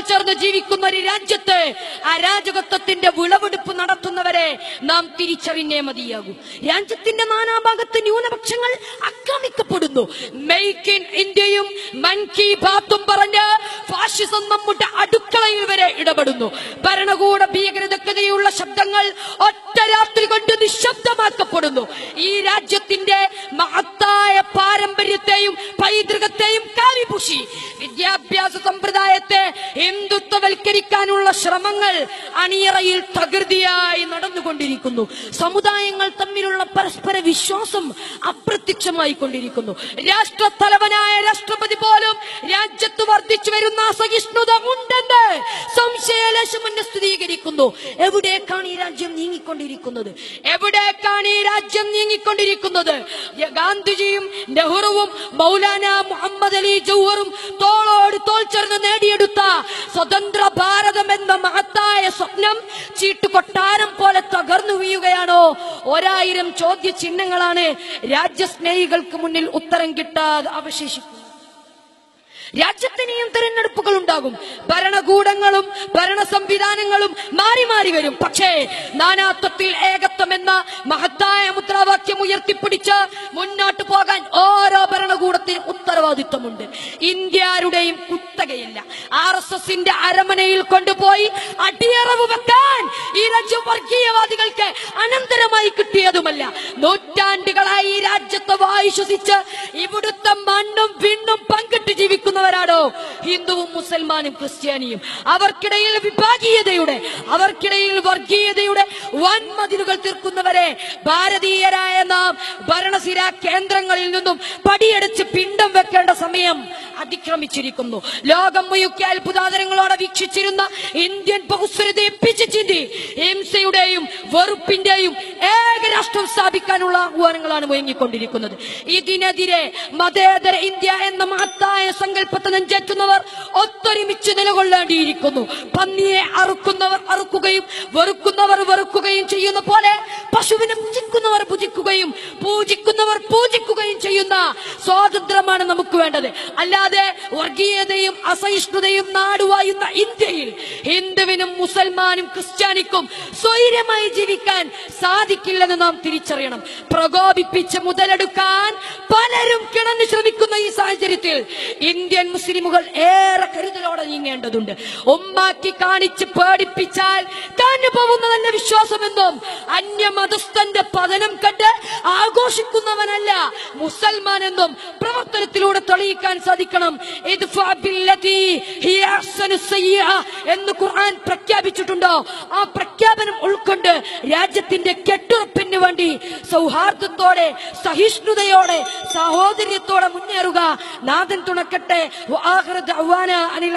ചേർന്ന് ജീവിക്കുന്ന ഒരു രാജ്യത്ത് അരാജകത്വത്തിന്റെ വിളവെടുപ്പ് നടത്തുന്നവരെ നാം തിരിച്ചറിഞ്ഞേ മതിയാകൂ. രാജ്യത്തിന്റെ നാനാഭാഗത്ത് ന്യൂനപക്ഷങ്ങൾ ആക്രമിക്കപ്പെടുന്നു. മെയ്ക്ക് ഇൻ ഇന്ത്യയും മൻ കി ബാത്തും പറഞ്ഞ് ഫാഷിസം നമ്മുടെ അടുക്കളയിൽ വരെ ഇടപെടുന്നു. ഭരണകൂട ഭീകരതക്കെതിരെയുള്ള ശബ്ദങ്ങൾ ഒറ്റ രാത്രി കൊണ്ട് നിശബ്ദമാക്കപ്പെടുന്നു. ഈ രാജ്യത്തിന്റെ മഹത്തായ ശ്രമങ്ങൾ അണിയറയിൽ തകൃതിയായി നടന്നുകൊണ്ടിരിക്കുന്നു. സമുദായങ്ങൾ തമ്മിലുള്ള പരസ്പര വിശ്വാസം അപ്രത്യക്ഷമായി കൊണ്ടിരിക്കുന്നു. രാഷ്ട്രത്തലവനായ രാഷ്ട്രപതി പോലും രാജ്യത്ത് വർദ്ധിച്ചു വരുന്ന അസഹിഷ്ണുത ഉണ്ടെന്ന് സംശയലേശം എന്നെ സ്ഥിരീകരിക്കുന്നു. എവിടേക്കാണ് ഈ രാജ്യം നീങ്ങിക്കൊണ്ടിരിക്കുന്നത്? എവിടേക്കാണ് ഈ രാജ്യം നീങ്ങിക്കൊണ്ടിരിക്കുന്നത്? ഗാന്ധിജിയും നെഹ്റുവും മൗലാന മുഹമ്മദ് അലി ജൗഹറും തോളോട് തോൾ ചേർന്ന് നേടിയെടുത്ത സ്വതന്ത്ര മഹത്തായ ചീട്ടു കൊട്ടാരം പോലെ തകർന്നു വീഴുകയാണോ? ഒരായിരം ചോദ്യ ചിഹ്നങ്ങളാണ് രാജ്യസ്നേഹികൾക്ക് മുന്നിൽ ഉത്തരം കിട്ടാതെ അവശേഷിക്കുന്നത് രാജ്യത്തിനെയും തെരഞ്ഞെടുപ്പുകൾ ഉണ്ടാകും. ഭരണകൂടങ്ങളും ഭരണ സംവിധാനങ്ങളും മാറി മാറി വരും. പക്ഷേ നാനാത്വത്തിൽ ഏകത്വം എന്ന മഹത്തായ മുദ്രാവാക്യം ഉയർത്തിപ്പിടിച്ച് മുന്നോട്ട് പോകാൻ ഓരോ ഭരണകൂടത്തിനും ഉത്തരവാദിത്വമുണ്ട്. ഇന്ത്യയുടെയും കുത്തകയില്ല. ആർ എസ് എസിന്റെ അരമനയിൽ കൊണ്ടുപോയി അടിയറവ് വെക്കാൻ ഈ രാജ്യം വർഗീയവാദികൾക്ക് അനന്തരമായി കിട്ടിയതുമല്ല. നൂറ്റാണ്ടുകളായി ഈ രാജ്യത്തെ വായു ഇവിടുത്തെ മണ്ണും വിണ്ണും പങ്കിട്ട് ജീവിക്കുന്നവരാണോ ഹിന്ദുവും മുസൽമാനും ക്രിസ്ത്യാനിയും അവർക്കിടയിൽ വിഭാഗീയതയുടെ അവർക്കിടയിൽ വർഗീയതയുടെ വൻമതിലുകൾ തീർക്കുന്നവരെ ഭാരതീയരായ നാം ഭരണസിര കേന്ദ്രങ്ങളിൽ നിന്നും പടിയടിച്ച് പിണ്ടം വെക്കേണ്ട സമയം അതിക്രമിച്ചിരിക്കുന്നു. ലോകം മുയുക്കി അത്ഭുതാതരങ്ങളോടെ വീക്ഷിച്ചിരുന്ന ഇന്ത്യൻ ബഹുസ്വരതയെ പിച്ചു ചിന്തി ഹിംസയുടെയും വെറുപ്പിന്റെയും ഏകരാഷ്ട്രം സ്ഥാപിക്കാനുള്ള ആഹ്വാനങ്ങളാണ് മുഴങ്ങിക്കൊണ്ടിരിക്കുന്നത്. ഇതിനെതിരെ മതേതര ഇന്ത്യ എന്ന മഹത്തായ സങ്കല്പത്തെ നെഞ്ചേറ്റുന്നവർ ഒത്തൊരുമിച്ച് നിലകൊള്ളേണ്ടിയിരിക്കുന്നു. പന്നിയെ അറുക്കുന്നവർ അറുക്കുകയും വെറുക്കുന്നവർ വെറുക്കുകയും ചെയ്യുന്ന പോലെ പശുവിനെ ഭുജിക്കുന്നവർ ഭുജിക്കുകയും പൂജിക്കുന്നവർ പൂജിക്കുകയും ചെയ്യുന്ന സ്വാതന്ത്ര്യമാണ് നമുക്ക് വേണ്ടത്. അല്ലാതെ വർഗീയതയും അസഹിഷ്ണുതയും നാടുവായുന്ന ഇന്ത്യയിൽ ഹിന്ദുവിനും മുസൽമാനും ക്രിസ്ത്യാനിക്കും സ്വൈര്യമായി ജീവിക്കാൻ സാധിക്കില്ലെന്ന് നാം തിരിച്ചറിയണം. പ്രകോപിപ്പിച്ച് മുതലെടുക്കാൻ പലരും കിണഞ്ഞു ശ്രമിക്കുന്ന ഈ സാഹചര്യത്തിൽ ഇന്ത്യൻ മുസ്ലിമുകൾ ഏറെ കരുതലോടെ നീങ്ങേണ്ടതുണ്ട്. ഉമ്മാക്കി കാണിച്ച് പേടിപ്പിച്ചാൽ താൻ പോകുന്നതല്ല വിശ്വാസമെന്നും അന്യമതസ്ഥന്റെ പതനം കണ്ട് ആഘോഷിക്കുന്നവനല്ല. മുസൽമാൻ എന്നും പ്രവർത്തനത്തിലൂടെ തെളിയിക്കാൻ സാധിക്കണം. എന്ന് ഖുർആൻ പ്രഖ്യാപിച്ചിട്ടുണ്ടോ? ആ പ്രഖ്യാപനം ഉൾക്കൊണ്ട് രാജ്യത്തിന്റെ കെട്ടുറപ്പിന് വേണ്ടി സൗഹാർദ്ദത്തോടെ സഹിഷ്ണുതയോടെ സഹോദര്യത്തോടെ മുന്നേറുക. നാഥൻ തുണക്കട്ടെ. അനിൽ